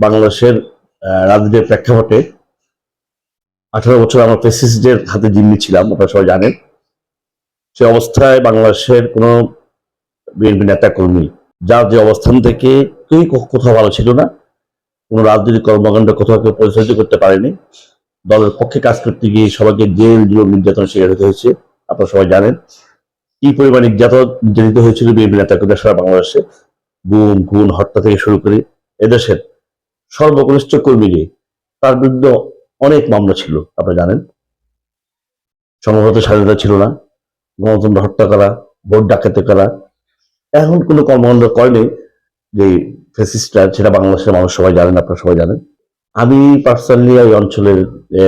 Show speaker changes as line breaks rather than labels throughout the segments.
বাংলাদেশের রাজনীতির প্রেক্ষাপটে আঠারো বছর আমরা প্রেসিডেন্টের হাতে জিম্মি ছিলাম, আপনারা সবাই জানেন। সে অবস্থায় বাংলাদেশের কোনো বিএনপি নেতা, কর্মী, যার যে অবস্থান থেকে কেউই কোথাও ভালো ছিল না, কোনো রাজনৈতিক কর্মকাণ্ড কোথাও কেউ পরিচালিত করতে পারেনি। দলের পক্ষে কাজ করতে গিয়ে সবাইকে জেল জুলুম নির্যাতন শিকার হতে হয়েছে, আপনারা সবাই জানেন। কি পরিমাণ নির্যাতন নির্যাতিত হয়েছিল বিএনপি নেতা কর্মী সারা বাংলাদেশে? গুম, খুন, হত্যা থেকে শুরু করে এদেশের সর্বকনিষ্ঠ কর্মীরে তার বিরুদ্ধে অনেক মামলা ছিল, আপনারা জানেন। সংগত স্বাধীনতা ছিল না, গণতন্ত্র হত্যা করা, ভোট ডাকাতি করা। এখন কোনো কর্মকাণ্ড করেনি যে ফেসিস্টরা সেটা বাংলাদেশের মানুষ সবাই জানেন, আপনারা সবাই জানেন। আমি পার্সোনালি এই অঞ্চলের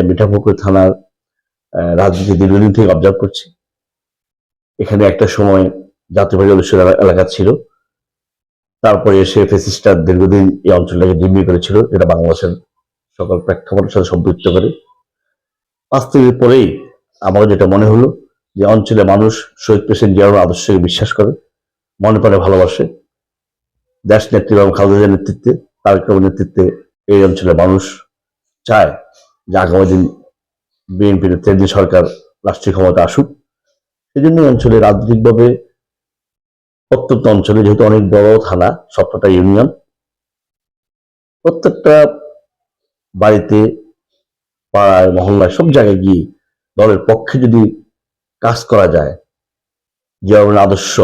মিঠাপুকুর থানার রাজনীতি দীর্ঘদিন থেকে অবজার্ভ করছি। এখানে একটা সময় অনুষ্ঠান এলাকা ছিল। তারপরে এসে ফেসিস্টার দীর্ঘদিন এই অঞ্চলটাকে জিম্মি করেছিল, যেটা বাংলাদেশের সকল প্রেক্ষাপটের সাথে সম্পৃক্ত করে। পাঁচ দিনের পরেই আমার যেটা মনে হলো যে অঞ্চলে মানুষ শহীদ প্রেসিডেন্ট জিয়াউর আদর্শকে বিশ্বাস করে, মনে করে, ভালোবাসে। দেশ নেত্রী এবং খালেদা নেতৃত্বে, তারেক নেতৃত্বে এই অঞ্চলের মানুষ চায় যে আগামী দিন বিএনপি নেতৃত্বাধীন সরকার রাষ্ট্রীয় ক্ষমতা আসুক। সেই জন্য অঞ্চলে রাজনৈতিকভাবে প্রত্যেকটা অঞ্চলে, যেহেতু অনেক বড় থানা, সবকটা ইউনিয়ন। প্রত্যেকটা বাড়িতে, পাড়ায়, মহল্লায়, সব জায়গায় গিয়ে দলের পক্ষে যদি কাজ করা যায় ধরনের আদর্শ,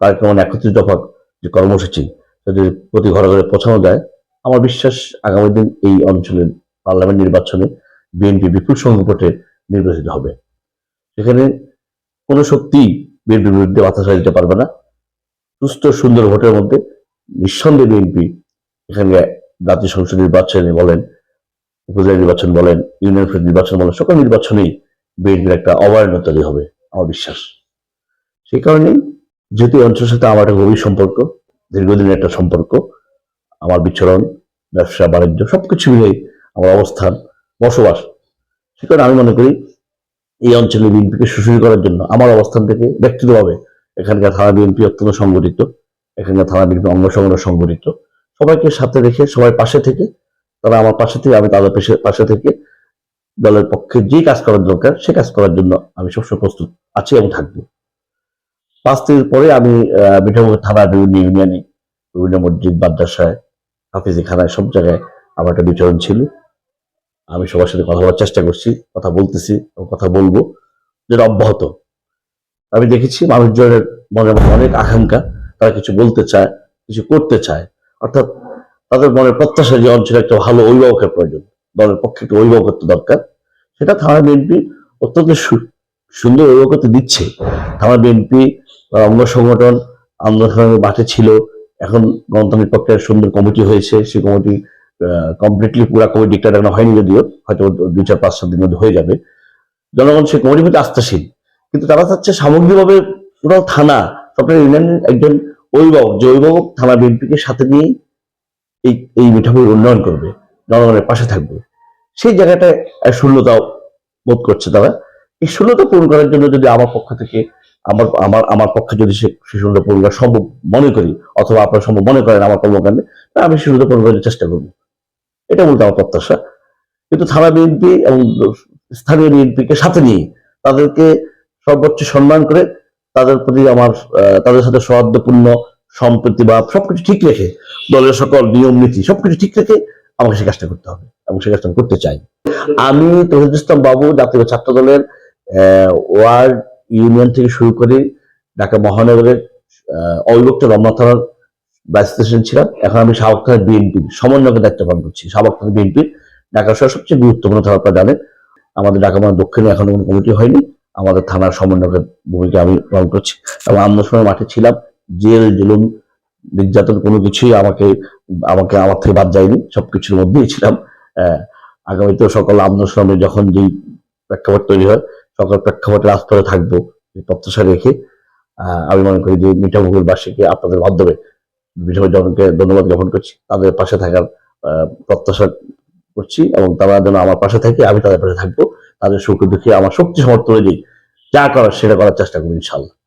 তার কেমন একত্রিত দফা যে কর্মসূচি, যদি প্রতি ঘরে ঘরে পৌঁছানো যায়, আমার বিশ্বাস আগামী দিন এই অঞ্চলের পার্লামেন্ট নির্বাচনে বিএনপি বিপুল সংকটে নির্বাচিত হবে। সেখানে কোনো শক্তি বিএনপির বিরুদ্ধে বাতাসা দিতে পারবে না। সুস্থ, সুন্দর ভোটের মধ্যে নিঃসন্দেহে বিএনপি এখানে জাতীয় সংসদ নির্বাচনে বলেন, উপজেলা নির্বাচন বলেন, ইউনিয়ন নির্বাচন বলেন, সকল নির্বাচনেই বিএনপির একটা অবয়ন্য তৈরি হবে, আমার বিশ্বাস। সেই কারণেই যেহেতু অঞ্চলের সাথে আমার একটা গভীর সম্পর্ক, দীর্ঘদিনের একটা সম্পর্ক, আমার বিচরণ, ব্যবসা, বাণিজ্য, সবকিছু মিলে আমার অবস্থান, বসবাস, সে কারণে আমি মনে করি এই অঞ্চলে বিএনপিকে সুশীল করার জন্য আমার অবস্থান থেকে ব্যক্তিগতভাবে এখানকার থানা বিএনপি অত্যন্ত সংগঠিত এখানকার থানা বিএনপি অঙ্গ সংগঠন সংগঠিত। সবাইকে সাথে রেখে সবাই পাশে থেকে তারা আমার পাশে থেকে আমি তাদের পাশে- থেকে দলের পক্ষে যে কাজ করার দরকার সে কাজ করার জন্য আমি সবসময় প্রস্তুত আছি এবং থাকব। পাঁচ দিনের পরে আমি আহ, মিঠাপুকুর থানার বিভিন্ন ইউনিয়নে বিভিন্ন মসজিদ মাদ্রাসায় হাফিজি খানায় সব জায়গায় আমার একটা বিচরণ ছিল। আমি সবার সাথে কথা বলার চেষ্টা করছি কথা বলতেছি এবং কথা বলব। যেটা অব্যাহত আমি দেখেছি মানুষজনের মনে অনেক আকাঙ্ক্ষা, তারা কিছু বলতে চায়, কিছু করতে চায়। অর্থাৎ তাদের মনের প্রত্যাশা যে অঞ্চলে একটা ভালো অভিভাবকের প্রয়োজন, দলের পক্ষে একটা অভিভাবকত্ব দরকার, সেটা থানা বিএনপি অত্যন্ত সুন্দর অভিভাবকত্ব দিচ্ছে। থানা বিএনপি অঙ্গ সংগঠন আন্দোলনের মাঠে ছিল, এখন গণতান্ত্রিক পক্ষে সুন্দর কমিটি হয়েছে, সেই কমিটি কমপ্লিটলি পুরা কমিটি ডিক্লেয়ার এখনও হয়নি যদিও, হয়তো দুই চার পাঁচ, সাত দিনের মধ্যে হয়ে যাবে। জনগণ সেই কমিটির প্রতি আস্থাশীল। কিন্তু তারা চাচ্ছে সামগ্রিকভাবে পুরো থানা সবটা ইউনিয়নের একজন অভিভাবক, যে অভিভাবক থানা বিএনপিকে সাথে নিয়ে এই এই মিঠাপুর উন্নয়ন করবে, জনগণের পাশে থাকবে। সেই জায়গাটায় শূন্যতা বোধ করছে তারা। এই শূন্যতা পূরণ করার জন্য যদি আমার পক্ষ থেকে, আমার আমার আমার পক্ষে যদি সে শূন্যতা পূরণ করা সম্ভব মনে করি, অথবা আপনারা সম্ভব মনে করেন আমার কর্মকাণ্ডে, তা আমি শূন্যতা পূরণ করার চেষ্টা করব। এটা মূলত আমার প্রত্যাশা। কিন্তু থানা বিএনপি এবং স্থানীয় বিএনপিকে সাথে নিয়ে তাদেরকে সর্বোচ্চ সম্মান করে তাদের প্রতি আমার তাদের সাথে সৌহার্দ্যপূর্ণ সম্প্রীতি বা সবকিছু ঠিক রেখে দলের সকল নিয়ম, নীতি সবকিছু ঠিক রেখে আমাকে সে কাজটা করতে হবে এবং সে কাজটা করতে চাই। আমি তহিদুল ইসলাম বাবু, জাতীয় ছাত্র দলের ওয়ার্ড ইউনিয়ন থেকে শুরু করে ঢাকা মহানগরের অবিভক্ত রমনা থানার ভাইস প্রেসিডেন্ট ছিলাম। এখন আমি সাবেক থানার বিএনপির সমন্বয়কের দায়িত্ব পালন করছি। সাবেক থানা বিএনপির ঢাকা শহর সবচেয়ে গুরুত্বপূর্ণ থানা আপনারা জানেন। আমাদের ঢাকা মহানগর দক্ষিণে এখনও কোনো কমিটি হয়নি। আমাদের থানার সমন্বয়কের ভূমিকা আমি পালন করছি। এবং আন্দোলনের মাঠে ছিলাম, জেল, জুলুম, নির্যাতন কোনো কিছুই আমাকে আমাকে আমার থেকে বাদ যায়নি, সবকিছুর মধ্যেই ছিলাম। আগামীতে সকল আন্দোলনে যখন যেই প্রেক্ষাপট তৈরি হয়, সকল প্রেক্ষাপটের আস্তরে থাকব প্রত্যাশা রেখে আমি মনে করি যে মিঠা মিঠামুখের বাসীকে আপনাদের মাধ্যমে মিঠামুখ জনকে ধন্যবাদ জ্ঞাপন করছি। তাদের পাশে থাকার প্রত্যাশা করছি এবং তারা যেন আমার পাশে থাকে, আমি তাদের পাশে থাকব। তাদের সুখ দুঃখে আমার শক্তি সমর্থ হয়ে যা করার সেটা করার চেষ্টা করব ইনশাল্লাহ।